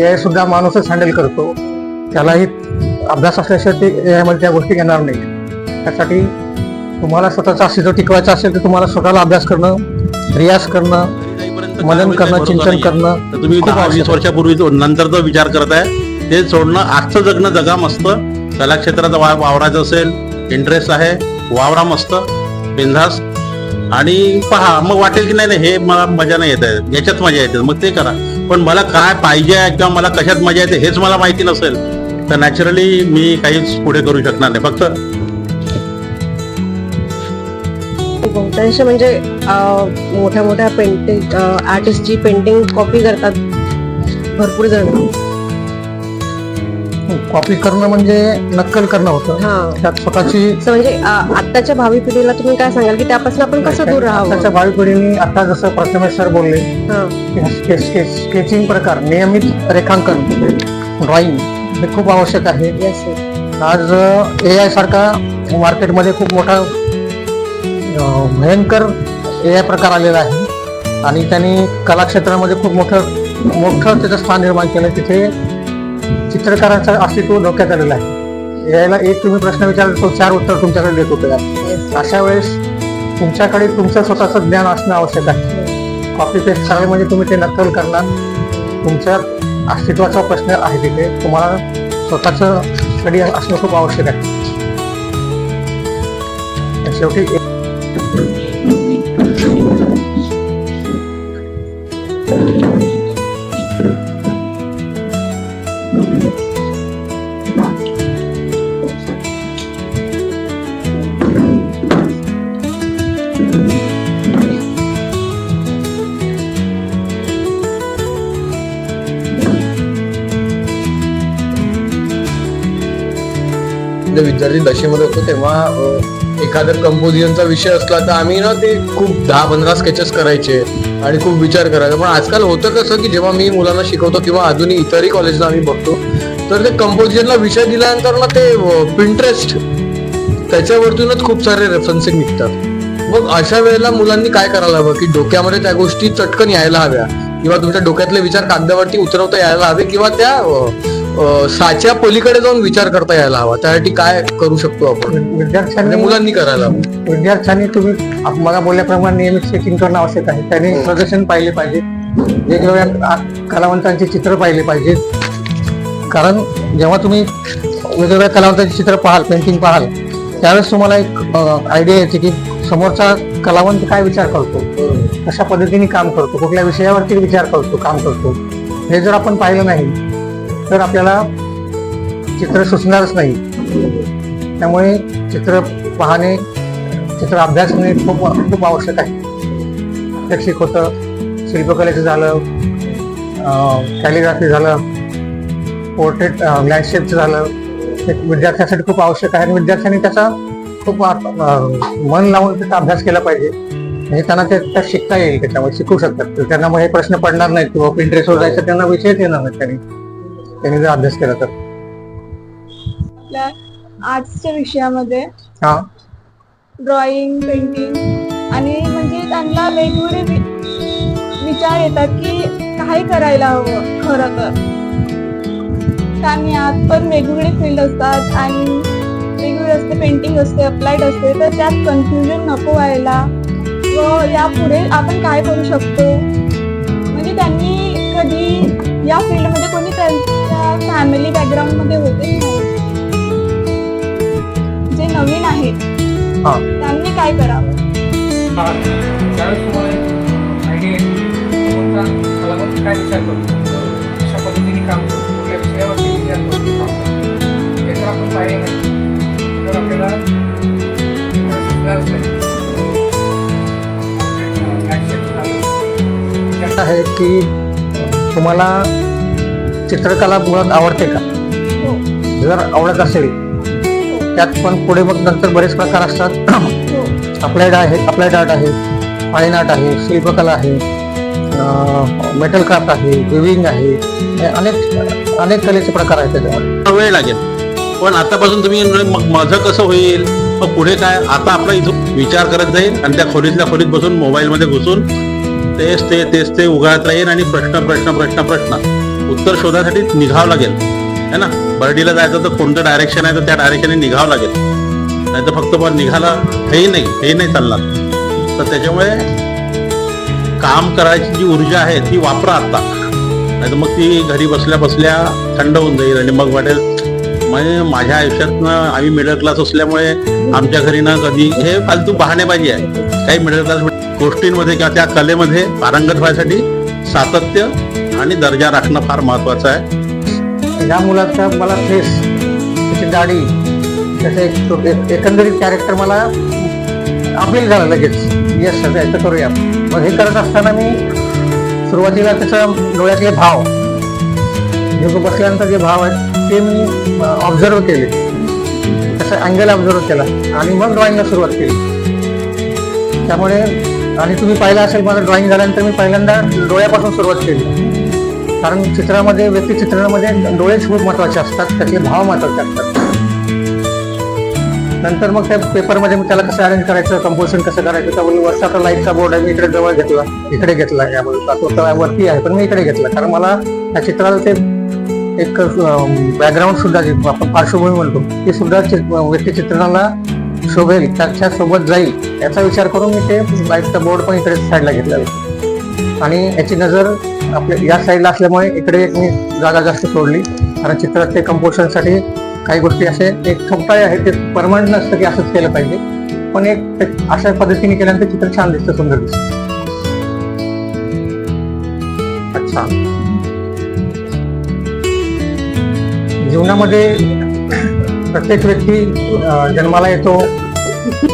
ए सुद्धा माणूसच हँडल करतो. त्यालाही अभ्यास असल्याशिवाय ते AI मध्ये त्या गोष्टी येणार नाही. त्यासाठी तुम्हाला स्वतःचा अस्तित्व टिकवायचं असेल तर तुम्हाला स्वतःला अभ्यास करणं रियाज करणं मनन करणं चिंतन करणं तर तुम्ही वीस वर्षापूर्वी जो नंतरचा विचार करत आहे ते सोडणं आजचं जगणं जगा मस्त कला क्षेत्रात वा वावरायचं असेल इंटरेस्ट आहे वावरा मस्त बिंदास आणि पहा मग वाटेल की नाही नाही हे मला मजा नाही येत आहे. याच्यात मजा येते. मग ते करा. पण मला काय पाहिजे आहे किंवा मला कशात मजा येते हेच मला माहिती नसेल तर नॅचरली मी काहीच पुढे करू शकणार नाही. फक्त बहुतांश म्हणजे मोठ्या मोठ्या पेंटिंग आर्टिस्टची पेंटिंग कॉपी करतात भरपूर जण. कॉपी करणं म्हणजे नक्कल करणं होतं. हा. त्यात स्वतःची म्हणजे अं, आत्ताच्या भावी पिढीला तुम्ही काय सांगाल की त्यापासून आपण कसं दूर आताच्या राहावं? भावी पिढीने आता जसं प्रथमेश सर बोलले हा. स्केचिंग प्रकार नियमित रेखांकन ड्रॉइंग हे खूप आवश्यक आहे. आज ए आय सारखा मार्केटमध्ये खूप मोठा अं, भयंकर ए आय प्रकार आलेला आहे. आणि त्यांनी कला क्षेत्रामध्ये खूप मोठं मोठं त्याचं स्थान निर्माण केलं तिथे चित्रकारांचं अस्तित्व धोक्यात आलेलं आहे. यायला एक तुम्ही प्रश्न विचारला तो चार उत्तर तुमच्याकडे देत होते. अशा वेळेस तुमच्याकडे तुमचं स्वतःचं ज्ञान असणं आवश्यक आहे. कॉपी पेस्ट सगळे म्हणजे तुम्ही ते नक्कल करणार. तुमच्या अस्तित्वाचा प्रश्न आहे तिथे. तुम्हाला स्वतःचं स्टडी असणं खूप आवश्यक आहे. शेवटी शेवटी विद्यार्थी दशेमध्ये होतो तेव्हा अ, एखादा कंपोजिशनचा विषय असला तर आम्ही ना ते खूप दहा पंधरा स्केचेस करायचे आणि खूप विचार करायचा. पण आजकाल होतं कसं की जेव्हा मी मुलांना शिकवतो किंवा अजूनही इतरही कॉलेजला आम्ही बघतो तर ते कंपोजिशनला विषय दिल्यानंतर ना ते पिंटरेस्ट त्याच्यावरतूनच खूप सारे रेफरन्सिंग निघतात. मग अशा वेळेला मुलांनी काय करायला हवं की डोक्यामध्ये त्या गोष्टी चटकन यायला हव्या किंवा तुमच्या डोक्यातले विचार कागदावरती उतरवता यायला हवे किंवा त्या साच्या पलीकडे जाऊन विचार करता यायला हवा. त्यासाठी काय करू शकतो आपण? म्हणजे विद्यार्थ्यांनी मुलांनी करायला हवं. विद्यार्थ्यांनी तुम्ही आप- मला बोलल्याप्रमाणे नियमित स्केचिंग करणं आवश्यक आहे. त्यांनी प्रदर्शन पाहिले पाहिजे. वेगवेगळ्या आ- कलावंतांची चित्र पाहिले पाहिजेत कारण जेव्हा तुम्ही वेगवेगळ्या कलावंतांची चित्र पाहाल पेंटिंग पाहाल त्यावेळेस तुम्हाला एक आयडिया येते की समोरचा कलावंत काय विचार करतो? कशा पद्धतीने काम करतो? कुठल्या विषयावरती विचार करतो काम करतो? हे जर आपण पाहिलं नाही तर आपल्याला चित्र सुचणारच नाही. त्यामुळे चित्र पाहणे चित्र अभ्यास करणे खूप खूप आवश्यक आहे. प्रात्यक्षिक होतं शिल्पकलेचं झालं कॅलिग्राफी झालं पोर्ट्रेट लँडस्केपचं झालं. हे विद्यार्थ्यांसाठी खूप आवश्यक आहे आणि विद्यार्थ्यांनी त्याचा खूप मन लावून त्याचा अभ्यास केला पाहिजे. म्हणजे त्यांना ते त्या शिकता येईल त्याच्यामुळे शिकू शकतात. त्यांना मग हे प्रश्न पडणार नाहीत किंवा इंटरेस्टवर जायचं त्यांना विषयच येणार नाही त्यांनी. त्यांनी जर अभ्यास केला तर? आपल्या आर्ट्सच्या विषयामध्ये हा. ड्रॉइंग पेंटिंग आणि म्हणजे त्यांना वेगवेगळे वि- विचार येतात की काय करायला हवं खरं तर. त्यांनी आत पण वेगवेगळे फील्ड असतात आणि वेगवेगळे असते पेंटिंग असते अप्लाइड असते तर त्यात कन्फ्युजन नको व्हायला. व यापुढे आपण काय करू शकतो? म्हणजे त्यांनी कधी या फील्डमध्ये कोणी बॅकग्राऊंडमध्ये होते. नाही जे नवीन आहेत हा. त्यांनी काय करावं? त्यावेळेस तुम्हाला एक आयडिया येते. कोणता कलावंत काय विचार करतो कशा पद्धतीने काम करतो कुठल्या विषयावरती विचार करतो काम करतो हे जर आपण पाहिले नाही. तर आपल्याला सुचणारच नाही. त्यात आहे की तुम्हाला चित्रकला मुळात आवडते का? जर आवडत असेल त्यात पण पुढे मग नंतर बरेच प्रकार असतात. हो. अप्लाइड आहे अप्लाइड आर्ट आहे फाईन आर्ट आहे शिल्पकला आहे मेटल क्राफ्ट आहे विविंग आहे हे अनेक अनेक कलेचे प्रकार आहेत त्याच्यामध्ये. वेळ लागेल. पण आतापासून तुम्ही मग माझं कसं होईल? मग पुढे काय? आता आपला इथून विचार करत जाईल आणि त्या खोलीतल्या खोलीत बसून मोबाईलमध्ये घुसून तेच ते तेच ते उगाळत राहील आणि प्रश्न प्रश्न प्रश्न प्रश्न उत्तर शोधासाठी निघावं लागेल. है ना? बर्डीला जायचं तर कोणतं डायरेक्शन आहे तर त्या डायरेक्शनने निघावं लागेल. नाही तर फक्त बरं निघाला हेही नाही हे नाही चालणार. तर त्याच्यामुळे काम करायची जी ऊर्जा आहे ती वापरा आता. नाही तर मग ती घरी बसल्या बसल्या थंड होऊन जाईल आणि मग वाटेल. म्हणजे माझ्या आयुष्यातनं आम्ही मिडल क्लास असल्यामुळे आमच्या घरी ना कधी हे फालतू पाहिजे आहे. काही मिडल क्लास गोष्टींमध्ये किंवा त्या कलेमध्ये पारंगत व्हायसाठी सातत्य आणि दर्जा राखणं फार महत्त्वाचं आहे. ह्या मुलाचा मला फेस त्याची दाढी त्याचं एक एकंदरीत कॅरेक्टर मला अपील झालं लगेच. येस सर याचं करूया. मग हे करत असताना मी सुरुवातीला त्याचा डोळ्यातले भाव योग बसल्यानंतर जे भाव आहेत ते मी ऑब्झर्व केले. त्याचा अँगल ऑब्झर्व केला आणि मग ड्रॉईंगला सुरुवात केली. त्यामुळे आणि तुम्ही पाहिलं असेल माझं ड्रॉइंग झाल्यानंतर मी पहिल्यांदा डोळ्यापासून सुरुवात केली. कारण चित्रामध्ये व्यक्तिचित्रणामध्ये डोळेच खूप महत्त्वाचे असतात त्यातले भाव महत्त्वाचे असतात. नंतर मग त्या पेपरमध्ये मी त्याला कसं अरेंज करायचं कंपोजिशन कसं करायचं तर वरचा लाईटचा बोर्ड आहे मी इकडे जवळ घेतला इकडे घेतला या बाजूला तो वरती आहे पण मी इकडे घेतला. कारण मला त्या चित्राला ते एक बॅकग्राऊंड सुद्धा आपण पार्श्वभूमी म्हणतो ती सुद्धा व्यक्तिचित्रणाला शोभेल त्याच्यासोबत जाईल याचा विचार करून मी ते लाईटचा बोर्ड पण इकडे साईडला घेतलेला आणि याची नजर आपल्या या साईडला असल्यामुळे इकडे एक मी जागा जास्त सोडली. कारण चित्रात ते कंपोजिशनसाठी काही गोष्टी असे एक सोपटाय आहे ते परमनंट नसतं की असंच केलं पाहिजे. पण एक अशा पद्धतीने केल्यानंतर चित्र छान दिसतं सुंदर दिसतं. अच्छा. जीवनामध्ये प्रत्येक व्यक्ती जन्माला येतो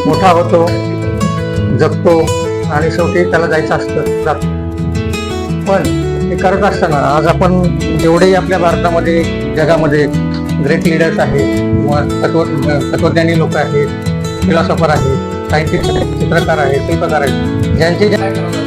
मोठा होतो जगतो आणि शेवटी त्याला जायचं असतं जातो पण हे करत असताना आज आपण जेवढेही आपल्या भारतामध्ये जगामध्ये ग्रेट लिडर्स आहेत किंवा तत्व तत्वज्ञानी लोक आहेत फिलॉसॉफर आहेत साहित्यिक चित्रकार आहेत शिल्पकार आहेत ज्यांचे ज्या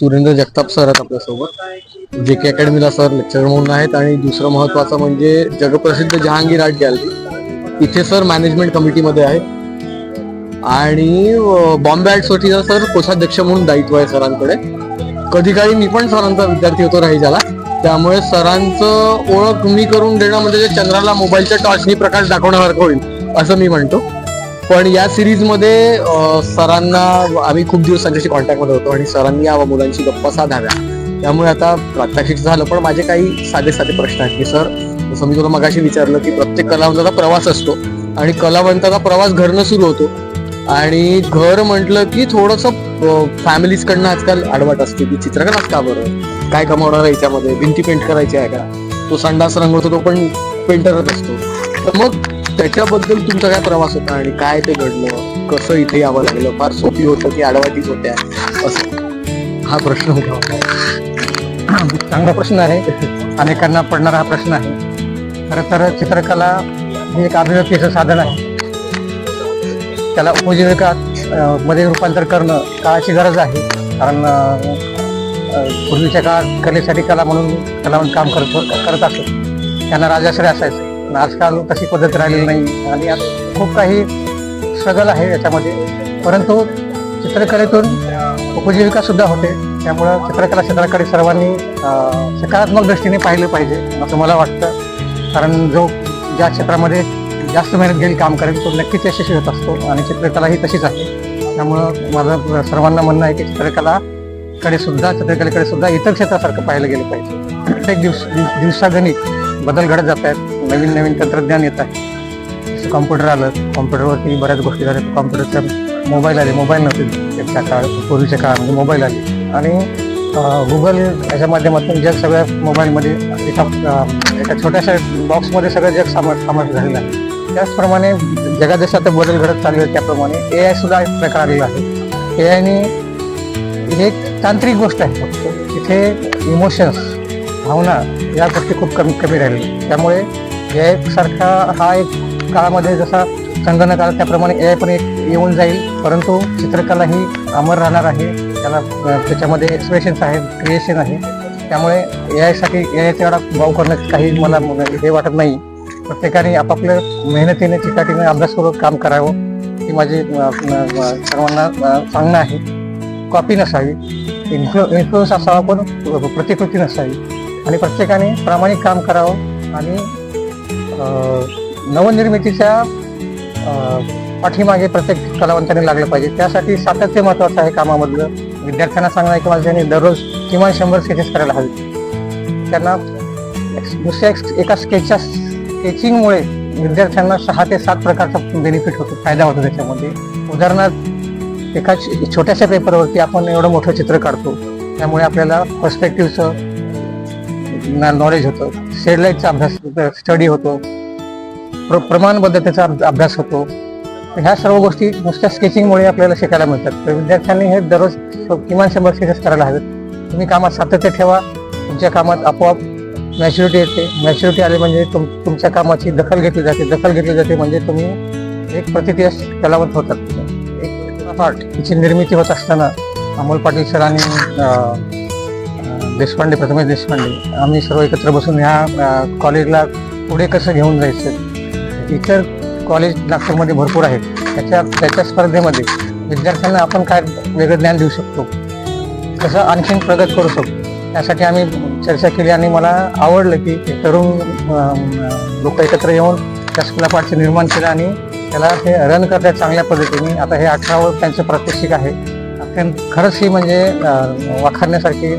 सुरेंद्र जगताप सर आहेत आपल्यासोबत. जे के अकॅडमीला सर लेक्चर म्हणून आहेत आणि दुसरं महत्वाचं म्हणजे जगप्रसिद्ध जहांगीर आर्ट गॅलरी. इथे सर मॅनेजमेंट कमिटीमध्ये आहेत. आणि बॉम्बे आर्ट सोसायटीचा सर कोषाध्यक्ष म्हणून दायित्व आहे सरांकडे. कधी काळी मी पण सरांचा विद्यार्थी होतो राहीजाला त्यामुळे सरांचं ओळख मी करून देणं म्हणजे चंद्राला मोबाईलच्या टॉर्चनी प्रकाश दाखवण्यासारखं होईल असं मी म्हणतो. पण या सिरीजमध्ये सरांना आम्ही खूप दिवस त्यांच्याशी कॉन्टॅक्टमध्ये होतो आणि सरांनी या मुलांची गप्पा साधाव्या. त्यामुळे आता प्रात्यक्षिक झालं पण माझे काही साधे साधे प्रश्न आहेत की सर जसं मी तुला मगाशी विचारलं की प्रत्येक कलावंताचा प्रवास असतो आणि कलावंताचा प्रवास घरनं सुरू होतो आणि घर म्हटलं की थोडस फॅमिलीज कडनं आजकाल आडवाट असते की चित्रकलाच का बरं? काय कमावणार आहे याच्यामध्ये? भिंती पेंट करायची आहे का? तो संडास रंगवतो तो पण पेंटरच असतो. तर मग त्याच्याबद्दल तुमचा काय प्रवास होता आणि काय ते घडलं? कसं इथे यावं लागलं? फार सोपी होतं की आडवाटीच होत्या असं हा प्रश्न होता. चांगला प्रश्न आहे. अनेकांना पडणारा हा प्रश्न आहे. खरं तर चित्रकला हे एक अभिव्यक्तीचं साधन आहे. त्याला उपजीविका मध्ये रूपांतर करणं काळाची गरज आहे. कारण पूर्वीच्या काळात कलेसाठी कला म्हणून कलावंत काम करत करत असत. त्यांना राजाश्रय असायचं. पण आजकाल तशी पद्धत राहिलेली नाही. आणि आज खूप काही स्ट्रगल आहे याच्यामध्ये. परंतु चित्रकलेतून उपजीविका सुद्धा होते. त्यामुळं चित्रकला क्षेत्राकडे सर्वांनी सकारात्मक दृष्टीने पाहिलं पाहिजे असं मला वाटतं. कारण जो ज्या क्षेत्रामध्ये जास्त मेहनत घेईल काम करेल तो नक्कीच यशस्वी होत असतो. आणि चित्रकला ही तशीच आहे. त्यामुळं माझं सर्वांना म्हणणं आहे की चित्रकला कडे सुद्धा चित्रकलेकडे सुद्धा इतर क्षेत्रासारखं पाहिलं गेलं पाहिजे. प्रत्येक दिवस दिव- दिवसागणिक बदल घडत जात आहेत. नवीन नवीन तंत्रज्ञान येत आहे. जसं कॉम्प्युटर आलं कॉम्प्युटरवरती बऱ्याच गोष्टी झाल्या. कॉम्प्युटरच्या मोबाईल आले मोबाईल नव्हते. त्या काळ पूर्वीच्या काळामध्ये मोबाईल आले. आणि गुगल याच्या माध्यमातून जग सगळ्या मोबाईलमध्ये एका एका छोट्याशा बॉक्समध्ये सगळं जग सामा समावेश झालेलं आहे. त्याचप्रमाणे जगादेशात बदल घडत चालले त्याप्रमाणे ए आय सुद्धा एक प्रकार आलेला आहे. ए आयने ही एक तांत्रिक गोष्ट आहे फक्त. तिथे इमोशन्स भावना या गोष्टी खूप कमी कमी राहिल्या त्यामुळे ए सारखा हा एक काळामध्ये जसा संगणक आला त्याप्रमाणे ए आय पण एक येऊन जाईल. परंतु चित्रकला ही अमर राहणार आहे. त्याला त्याच्यामध्ये एक्सप्रेशन्स आहेत क्रिएशन आहे. त्यामुळे ए आयसाठी ए आयचा एवढा भाव करण्यात काही मला हे वाटत नाही. प्रत्येकाने आपापल्या मेहनतीने चिकाटीने अभ्यासपूर्वक काम करावं ही माझी सर्वांना सांगणं आहे. कॉपी नसावी. इन्फ्लु इन्फ्लुअन्स असावा पण प्रतिकृती नसावी. आणि प्रत्येकाने प्रामाणिक काम करावं आणि नवनिर्मितीच्या पाठीमागे प्रत्येक कलावंताने लागलं पाहिजे. त्यासाठी सातत्य महत्वाचं आहे कामामधलं. विद्यार्थ्यांना सांगणं आहे की त्यांनी दररोज किमान शंभर स्केचेस करायला हवे. त्यांना दुसऱ्या एका स्केचच्या स्केचिंगमुळे विद्यार्थ्यांना सहा ते सात प्रकारचा बेनिफिट होतो फायदा होतो त्याच्यामध्ये. उदाहरणार्थ एका छोट्याशा पेपरवरती आपण एवढं मोठं चित्र काढतो. त्यामुळे आपल्याला पर्स्पेक्टिव्हचं नॉलेज होतं. शेडलाईटचा अभ्यास स्टडी होतो. प्र प्रमाणबद्धतेचा अभ्यास होतो. ह्या सर्व गोष्टी नुसत्या स्केचिंगमुळे आपल्याला शिकायला मिळतात. तर विद्यार्थ्यांनी हे दररोज किमान शंभर स्केचेस करायला हवेत. तुम्ही कामात सातत्य ठेवा. तुमच्या कामात आपोआप मॅच्युरिटी येते. मॅच्युरिटी आली म्हणजे तुम तुमच्या कामाची दखल घेतली जाते. दखल घेतली जाते म्हणजे तुम्ही एक प्रतिक्रिया कलावंत होतात. एक आर्ट हिची निर्मिती होत असताना अमोल पाटील सरांनी देशपांडे प्रथमेश देशपांडे. आम्ही सर्व एकत्र बसून ह्या कॉलेजला पुढे कसं घेऊन जायचं? इतर कॉलेज नागपूरमध्ये भरपूर आहेत. त्याच्या त्याच्या स्पर्धेमध्ये विद्यार्थ्यांना आपण काय वेगळं ज्ञान देऊ शकतो? कसं आणखीन प्रगत करू शकतो? त्यासाठी आम्ही चर्चा केली आणि मला आवडलं की तरुण लोक एकत्र येऊन त्या स्कुला पाठचं निर्माण केलं आणि त्याला हे रन करतात चांगल्या पद्धतीने. आता हे अठरावं त्यांचं प्रात्यक्षिक आहे. अत्यंत खरंच ही म्हणजे वाखारण्यासारखी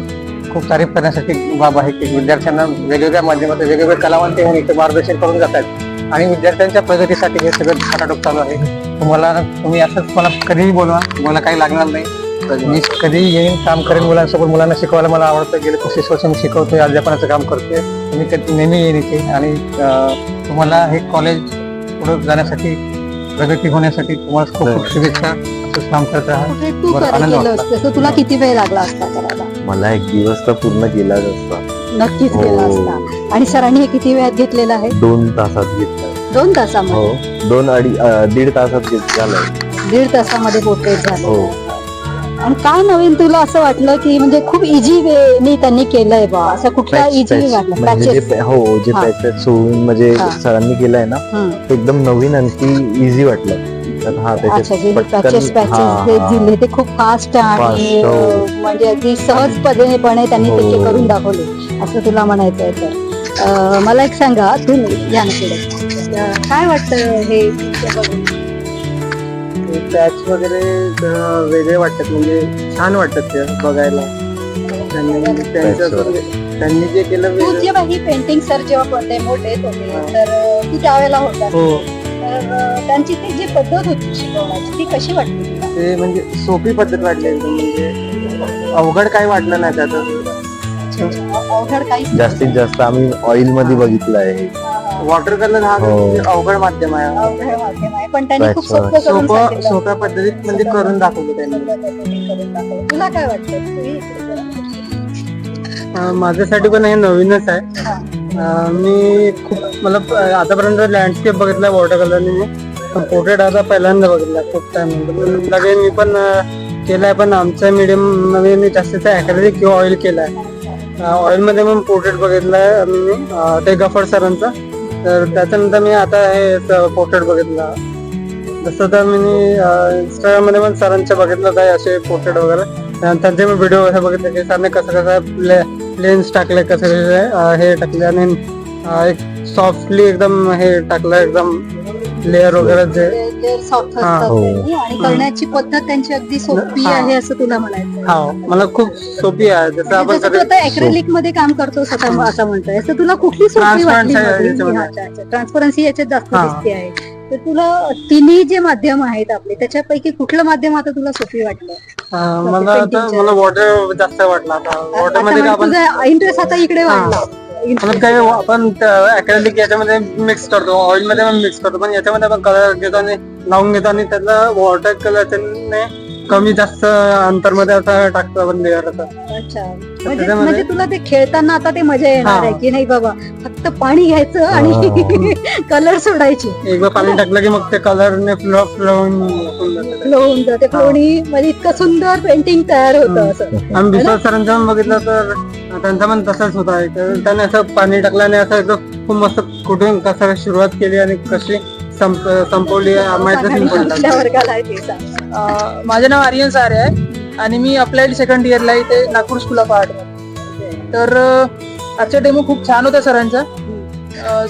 खूप तारीफ करण्यासारखी बाब आहे की विद्यार्थ्यांना वेगवेगळ्या माध्यमातून वेगवेगळे कलावंत येऊन इथे मार्गदर्शन करून जातात आणि विद्यार्थ्यांच्या प्रगतीसाठी हे सगळं खटाटोप चालू आहे. तुम्हाला तुम्ही असंच मला कधीही बोलवा तुम्हाला काही लागणार नाही. मी कधीही येईन काम करेन मुलांसोबत. मुलांना शिकवायला मला आवडतं. गेले पस्तीस वर्ष मी शिकवतोय अध्यापनाचं काम करतोय. मी कधी नेहमी येईन इथे. आणि तुम्हाला हे कॉलेज पुढे जाण्यासाठी प्रगती होण्यासाठी तुम्हाला खूप खूप शुभेच्छा. असंच काम करत तू बरं, आनंद केलं वाटला. असतं तुला किती वेळ लागला असता करायला मला एक दिवस तर पूर्ण गेलाच असता नक्कीच हो. केला असता आणि सरांनी हे किती वेळात घेतलेलं आहे दोन तासात घेतलं दोन तासामध्ये हो दोन अडी अं, दीड तासात घेत झालं दीड तासामध्ये पोर्ट्रेट हो. झालं आणि काय नवीन तुला असं वाटलं की म्हणजे खूप इझी वेनी त्यांनी केलंय बा असं कुठला Patch- इझी patch. वाटलं म्हणजे जे Patches. पॅ- हो जे हा. पॅच सोडून म्हणजे हा. सरांनी केलंय ना हं. ते एकदम नवीन आणखी इझी वाटलं तर हा अच्छा जे पॅचेस पॅचेस जे हा. दिले ते खूप फास्ट आणि हो. म्हणजे अगदी सहजपणे त्यांनी ते हो. करून दाखवले असं तुला म्हणायचं आहे तर मला एक सांगा तू या ना काय वाटतं हे? पॅच वगैरे वेगळे वाटतात म्हणजे छान वाटतात ते बघायला त्यांनी जे केलं तू जेव्हा ही पेंटिंग सर जेव्हा देत होते तर तू त्यावेळेला होता हो तर त्यांची ती जी पद्धत होती शिकवण्याची ती कशी वाटली तुला ते म्हणजे सोपी पद्धत वाटली एकदम म्हणजे अवघड काही वाटलं नाही त्याचं अव- अवघड काहीच नाही. जास्तीत जास्त आम्ही ऑइलमध्ये बघितलं आहे. वॉटर कलर हा हो. म्हणजे अवघड माध्यम आहे अवघड माध्यम आहे पण त्यांनी खूप सोपं करून सोपं सांगितलं. सोप्या पद्धतीत म्हणजे करून दाखवलं त्यांनी करून दाखवलं. तुला काय. अं, माझ्यासाठी पण हे नवीनच आहे हा. अं, मी खूप मला प- आतापर्यंत लँडस्केप बघितला वॉटर कलरने मी पण पोर्ट्रेट आता पहिल्यांदा बघितला खूप टाइम लगेच लगे मी पण केलाय पण आमच्या मीडियममध्ये मी जास्तीत ॲक्रेलिक किंवा ऑइल केलाय. ऑइलमध्ये पण पोर्ट्रेट बघितलाय मी ते गफर सरांचा. तर त्याच्यानंतर मी आता हे पोर्ट्रेट बघितला. जसं तर मी इंस्टाग्राममध्ये पण सरांचे बघितलं आहे असे पोर्ट्रेट वगैरे. आणि त्यांचे मी व्हिडिओ वगैरे बघितले की सरने कसं कसं प्ले लेन्स टाकले कसं कसे हे टाकले आणि एक सॉफ्टली एकदम हे टाकलं एकदम लेअर वगैरे जे हा, असतात हो. त्यांनी आणि करण्याची पद्धत त्यांची अगदी सोपी हा. आहे असं तुला म्हणायचं आहे. हा मला खूप सोपी आहे जसं आपण म्हणजे जसं आता अॅक्रेलिकमध्ये काम करतो स्वतः असं म्हणतोय असं तुला कुठली सोपी Transparency आहे याच्यामध्ये. वाटली ट्रान्सपरन्सी याच्यात जास्त हा. दिसते आहे तर तुला तिन्ही जे माध्यम आहेत आपले त्याच्यापैकी कुठलं माध्यम आता तुला सोपी वाटलं अं, मला आता. मला वॉटर जास्त वाटलं आता वॉटरमध्ये म्हणजे आपण तुझा इंटरेस्ट आता इकडे. वाढला आपण काय आपण अकॅडमिक याच्यामध्ये मिक्स करतो. ऑइलमध्ये पण मिक्स करतो. पण याच्यामध्ये आपण कलर घेतो आणि लावून घेतो आणि त्याला वॉटर कलरने कमी जास्त अंतरमध्ये असं टाकतो आपण लेअर अच्छा. म्हणजे म्हणजे तुला ते खेळताना आता ते मजा येणार हा. आहे की नाही बाबा? फक्त पाणी घ्यायचं आणि कलर सोडायची. एकदा पाणी टाकलं की मग ते कलरने फ्लो फ्लोन फ्लो होऊन जाते. फ्लोणी म्हणजे इतकं सुंदर पेंटिंग तयार होतं असं. आम्ही विश्वास सरांचं पण बघितलं तर त्यांचा पण तसंच होता. त्याने असं पाणी टाकलं आणि असं एकदम खूप मस्त कुठून कसं सुरुवात केली आणि कशी संप संपवली. अं, माझं नाव आर्यन सारे आहे. आणि मी अप्लाइड सेकंड इयरला इथे नागपूर स्कूल ऑफ आर्ट तर आजचा डेमो खूप छान होता सरांचा.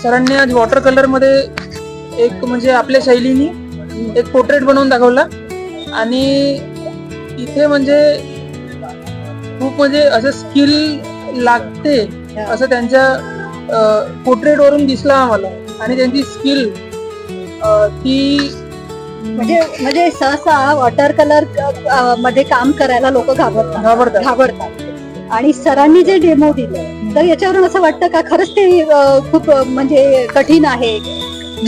सरांनी आज वॉटर कलरमध्ये एक म्हणजे आपल्या शैलीनी एक पोर्ट्रेट बनवून दाखवला. आणि इथे म्हणजे खूप म्हणजे असं स्किल लागते असं त्यांच्या पोर्ट्रेटवरून दिसला दिसलं आम्हाला. आणि त्यांची स्किल ती म्हणजे म्हणजे सहसा वॉटर कलरमध्ये काम करायला लोक घाबरतात. घाबरतात. घाबरतात. आणि सरांनी जे डेमो दिलं तर याच्यावरून असं वाटतं का खरंच ते खूप म्हणजे कठीण आहे?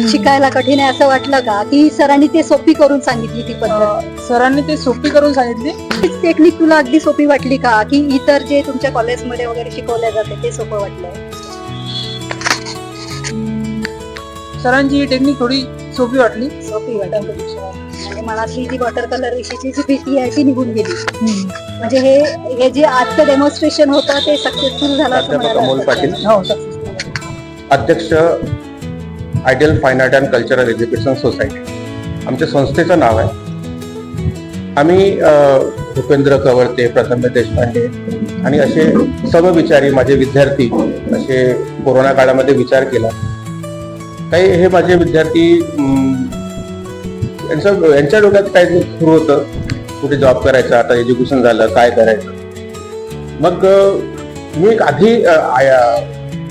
शिकायला कठीण आहे असं वाटलं का? की सरांनी ते सोपी करून सांगितली ती पद्धत? सरांनी ते सोपी करून सांगितली. तीच टेक्निक तुला अगदी सोपी वाटली का? की इतर जे तुमच्या कॉलेजमध्ये वगैरे शिकवल्या जाते ते सोपं वाटलं? सरांची ही टेक्निक थोडी सोपी वाटली? सोपी वाटली. म्हणजे मनातली जी वॉटर कलर विषयीची जी भीती आहे ती निघून गेली. म्हणजे हे हे जे आजचं डेमॉन्स्ट्रेशन होतं ते सक्सेसफुल झालं असं प्राध्यापक म्हणायला अमोल हरकत पाटील. नाही. हो सक्सेसफुल अध्यक्ष ideal fine art and cultural education society आमच्या संस्थेचं नाव आहे. आम्ही अ, भूपेंद्र कवरते प्रथम देशपांडे आणि असे सर्व विचारी माझे विद्यार्थी असे कोरोना काळामध्ये विचार केला. काही हे माझे विद्यार्थी यांचं यांच्या डोक्यात काय सुरू होतं. कुठे जॉब करायचा आता एज्युकेशन झालं काय करायचं? मग मी एक आधी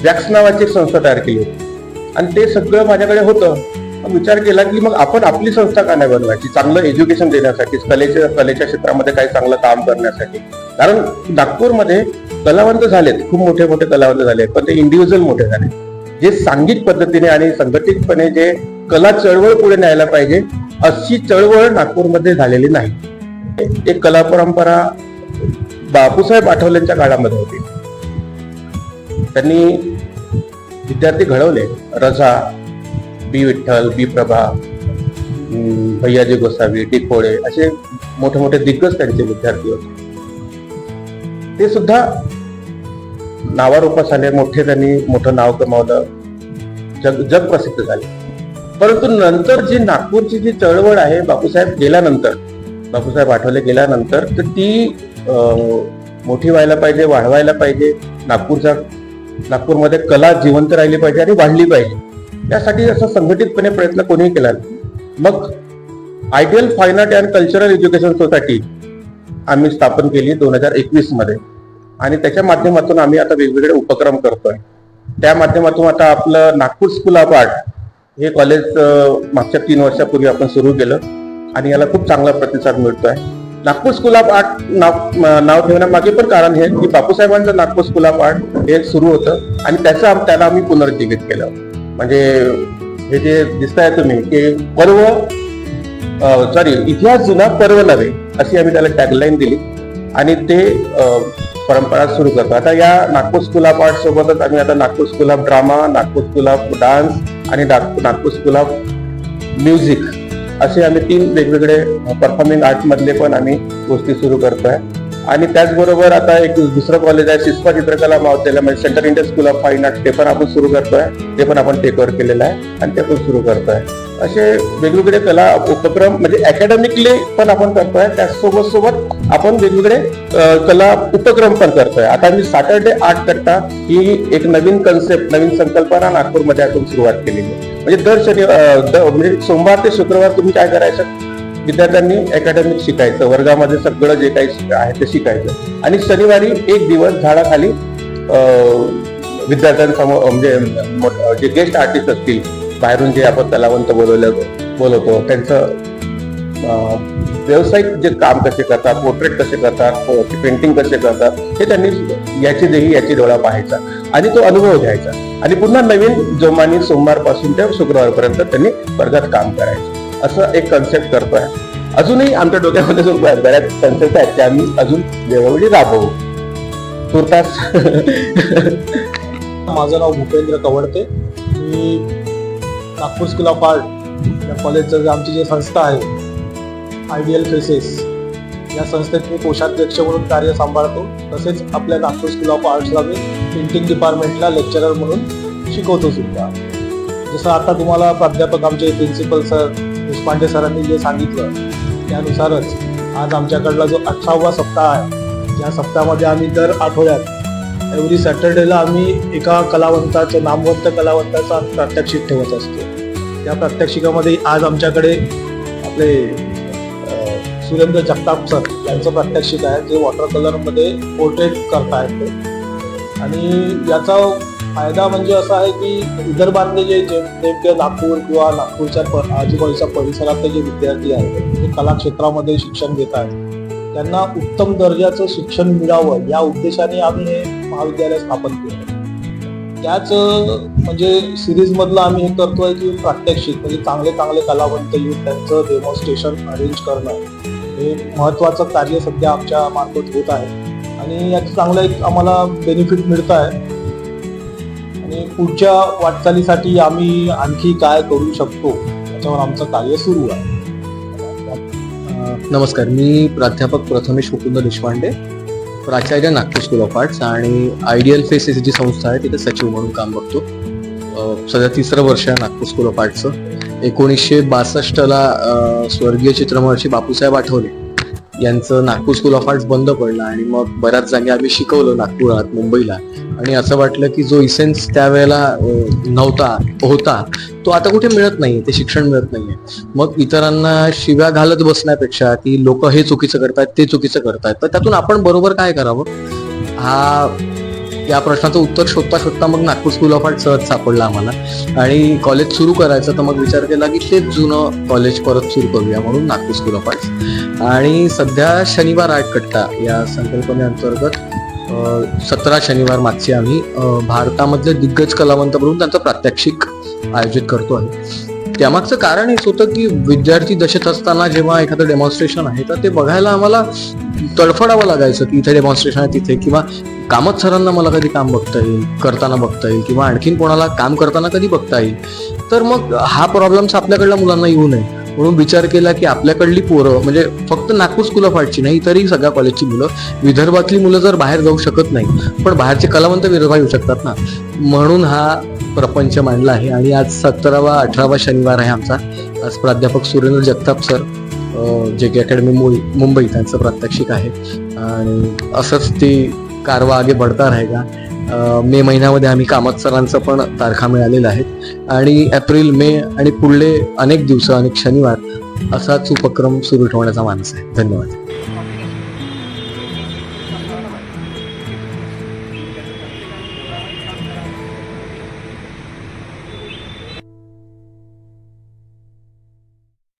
वॅक्स नावाची एक संस्था तयार केली होती. आणि ते सगळं माझ्याकडे होतं. मग विचार केला की मग आपण आपली संस्था का नाही बनवायची? चांगलं एज्युकेशन देण्यासाठी कलेच्या कलेच्या क्षेत्रामध्ये काही चांगलं काम करण्यासाठी. कारण नागपूरमध्ये कलावंत झालेत. खूप मोठे मोठे कलावंत झाले पण ते इंडिव्हिज्युअल मोठे झाले जे सांघिक पद्धतीने आणि संघटितपणे जे कला चळवळ पुढे न्यायला पाहिजे अशी चळवळ नागपूरमध्ये झालेली नाही. एक कला परंपरा बापूसाहेब आठवलेंच्या काळामध्ये होती. त्यांनी विद्यार्थी घडवले रझा बी विठ्ठल बी प्रभा भैयाजी गोसावी डिकोळे असे मोठे मोठे दिग्गज त्यांचे विद्यार्थी होते. ते सुद्धा नावारूपास आले मोठे त्यांनी मोठं नाव कमावलं जग जग प्रसिद्ध झाले. परंतु नंतर जी नागपूरची जी चळवळ आहे बापूसाहेब गेल्यानंतर बापूसाहेब आठवले गेल्यानंतर तर ती मोठी व्हायला पाहिजे वाढवायला पाहिजे नागपूरचा नागपूरमध्ये कला जिवंत राहिली पाहिजे आणि वाढली पाहिजे. त्यासाठी असं संघटितपणे प्रयत्न कोणीही केला मग ideal fine art and cultural education society आम्ही स्थापन केली दोन हजार एकवीसमध्ये आणि त्याच्या माध्यमातून आम्ही आता वेगवेगळे उपक्रम करतोय. त्या माध्यमातून आता आपलं नागपूर स्कूल ऑफ आर्ट हे कॉलेज मागच्या तीन वर्षापूर्वी आपण सुरू केलं आणि याला खूप चांगला प्रतिसाद मिळतोय. नागपूर स्कूल ऑफ आर्ट नाव नाव ठेवण्यामागे पण कारण हे की बापूसाहेबांचं नागपूर स्कूल ऑफ आर्ट हे सुरू होतं आणि त्याचं त्याला आम्ही पुनर्जीवित केलं. म्हणजे हे जे दिसताय तुम्ही की पर्व सॉरी इतिहास जुना पर्व नव्हे अशी आम्ही त्याला टॅगलाईन दिली. आणि ते परंपरा सुरू करतो आता या नागपूर स्कूल ऑफ आर्ट सोबतच आम्ही आता Nagpur school of drama Nagpur school of dance आणि नागपूर स्कूल ऑफ म्युझिक असे आम्ही तीन वेगवेगळे परफॉर्मिंग आर्टमधले पण आम्ही गोष्टी सुरू करतो आहे आणि त्याचबरोबर आता एक दुसरं कॉलेज आहे शिस्पा चित्रकला महाविद्यालय म्हणजे central India school of fine art ते पण आपण सुरू करतोय. ते पण आपण टेक ओव्हर केलेलं आहे आणि ते पण सुरू करतोय. असे वेगवेगळे कला उपक्रम म्हणजे अकॅडमिकली पण आपण करतोय. त्यासोबत सोबत आपण वेगवेगळे कला उपक्रम पण करतोय. आता मी सॅटर्डे आर्ट करता ही एक नवीन कन्सेप्ट नवीन संकल्पना नागपूरमध्ये आपण सुरुवात केलेली आहे. म्हणजे दर शनिवार म्हणजे सोमवार ते शुक्रवार तुम्ही काय करायचं? विद्यार्थ्यांनी अकॅडमिक शिकायचं वर्गामध्ये सगळं जे काही आहे ते शिकायचं. आणि शनिवारी एक दिवस झाडाखाली अं, विद्यार्थ्यांसमोर म्हणजे जे गेस्ट आर्टिस्ट असतील बाहेरून जे आपण कलावंत बोलवलं बोलवतो त्यांचं अं, व्यावसायिक जे काम कसे करतात पोर्ट्रेट कसे करतात पेंटिंग कसे करतात हे त्यांनी याची देही याची डोळा पाहायचा आणि तो अनुभव घ्यायचा. आणि पुन्हा नवीन जोमानी सोमवारपासून ते शुक्रवारपर्यंत त्यांनी वर्गात काम करायचं. असं एक कन्सेप्ट करतोय. अजूनही आमच्या डोक्यामध्ये जो बऱ्याच कन्सेप्ट आहेत त्या आम्ही अजून वेळोवेळी राबवू. तुर्तास. माझं नाव भूपेंद्र कवडते. मी नागपूर स्कूल ऑफ आर्ट या कॉलेजचं आमची जी संस्था आहे आयडियल फेसेस या संस्थेत मी कोषाध्यक्ष म्हणून कार्य सांभाळतो. तसेच आपल्या नागपूर स्कूल ऑफ आर्ट्सला मी पेंटिंग डिपार्टमेंटला लेक्चरर म्हणून शिकवतो सुद्धा. जसं आता तुम्हाला प्राध्यापक आमचे प्रिन्सिपल सर देशपांडे सरांनी जे सांगितलं त्यानुसारच आज आमच्याकडला जो अठरावा सप्ताह आहे या सप्ताहामध्ये आम्ही दर आठवड्यात एव्हरी सॅटर्डेला आम्ही एका कलावंताचं नामवंत कलावंताचा प्रात्यक्षिक ठेवत असतो. त्या प्रात्यक्षिकामध्ये आज आमच्याकडे आपले सुरेंद्र जगताप सर यांचं प्रात्यक्षिक आहे जे वॉटर कलरमध्ये पोर्ट्रेट करतायत ते. आणि याचा फायदा म्हणजे असा आहे की विदर्भातले जे नेमके नागपूर किंवा नागपूरच्या आजूबाजूच्या परिसरातले जे विद्यार्थी आहेत जे कला क्षेत्रामध्ये शिक्षण घेत आहेत त्यांना उत्तम दर्जाचं शिक्षण मिळावं या उद्देशाने आम्ही हे महाविद्यालय स्थापन केलं. त्याच म्हणजे सिरीज मधलं आम्ही हे करतोय की प्रात्यक्षिक म्हणजे चांगले चांगले कलावंत येऊन त्यांचं डेमॉन्स्ट्रेशन अरेंज करणं हे महत्वाचं कार्य सध्या आमच्या मार्फत होत आहे. आणि याचं चांगलं एक आम्हाला बेनिफिट मिळत आहे. आणि पुढच्या वाटचालीसाठी आम्ही आणखी काय करू शकतो त्याच्यावर आमचं कार्य सुरू आहे. नमस्कार मी प्राध्यापक प्रथमेश मुकुंद देशपांडे प्राचार्य नागपूर स्कूल ऑफ आर्ट्स आणि आयडियल फेसेस जी संस्था आहे तिथे सचिव म्हणून काम बघतो. सध्या तिसरं वर्ष आहे नागपूर स्कूल ऑफ आर्टचं एकोणीसशे बासष्टला स्वर्गीय चित्रमहर्षी बापूसाहेब आठवले यांचं नागपूर स्कूल ऑफ आर्ट्स बंद पडलं आणि मग बऱ्याच जागी आम्ही शिकवलं नागपुरात मुंबईला. आणि असं वाटलं की जो इसेन्स त्यावेळेला नव्हता होता तो आता कुठे मिळत नाही ते शिक्षण मिळत नाहीये. मग इतरांना शिव्या घालत बसण्यापेक्षा की लोक हे चुकीचं करतायत ते चुकीचं करतायत. तर त्यातून आपण बरोबर काय करावं? हा या प्रश्नाचं उत्तर शोधता शोधता मग नागपूर स्कूल ऑफ आर्ट सहज सापडला आम्हाला. आणि कॉलेज सुरू करायचं तर मग विचार केला की तेच जुनं कॉलेज परत सुरू करूया म्हणून नागपूर स्कूल ऑफ आर्ट्स आणि सध्या शनिवार आठ कट्टा या संकल्पनेअंतर्गत. सतरा शनिवार मागचे आम्ही भारतामधले दिग्गज कलावंत म्हणून त्यांचं प्रात्यक्षिक आयोजित करतो आहे त्यामागचं कारण हेच होतं की विद्यार्थी दशेत असताना जेव्हा एखादं डेमॉन्स्ट्रेशन आहे तर ते बघायला आम्हाला तडफडावं लागायचं की इथे डेमॉन्स्ट्रेशन आहे तिथे. किंवा कामत सरांना मला कधी काम बघता येईल करताना बघता येईल किंवा आणखीन कोणाला काम करताना कधी बघता येईल. तर मग हा प्रॉब्लेम्स आपल्याकडल्या मुलांना येऊ नये. म्हणून विचार केला की आपल्याकडली पोरं म्हणजे फक्त नागपूर स्कूल ऑफ आर्टची नाही तरी सगळ्या कॉलेजची मुलं विदर्भातली मुलं जर बाहेर जाऊ शकत नाही पण बाहेरचे कलावंत विदर्भात येऊ शकतात ना? म्हणून हा प्रपंच मांडला आहे. आणि आज सतरावा अठरावा शनिवार आहे आमचा. आज प्राध्यापक सुरेंद्र जगताप सर जे के अकॅडमी मुंबई त्यांचं प्रात्यक्षिक आहे. आणि असंच ती कारवा आगे बढता रहेगा मे महिन्यामध्ये आम्ही कामत सरांचं पण तारखा मिळालेल्या आहेत. आणि एप्रिल मे आणि पुढले अनेक दिवस अनेक शनिवार असाच उपक्रम सुरू ठेवण्याचा मानस आहे. धन्यवाद.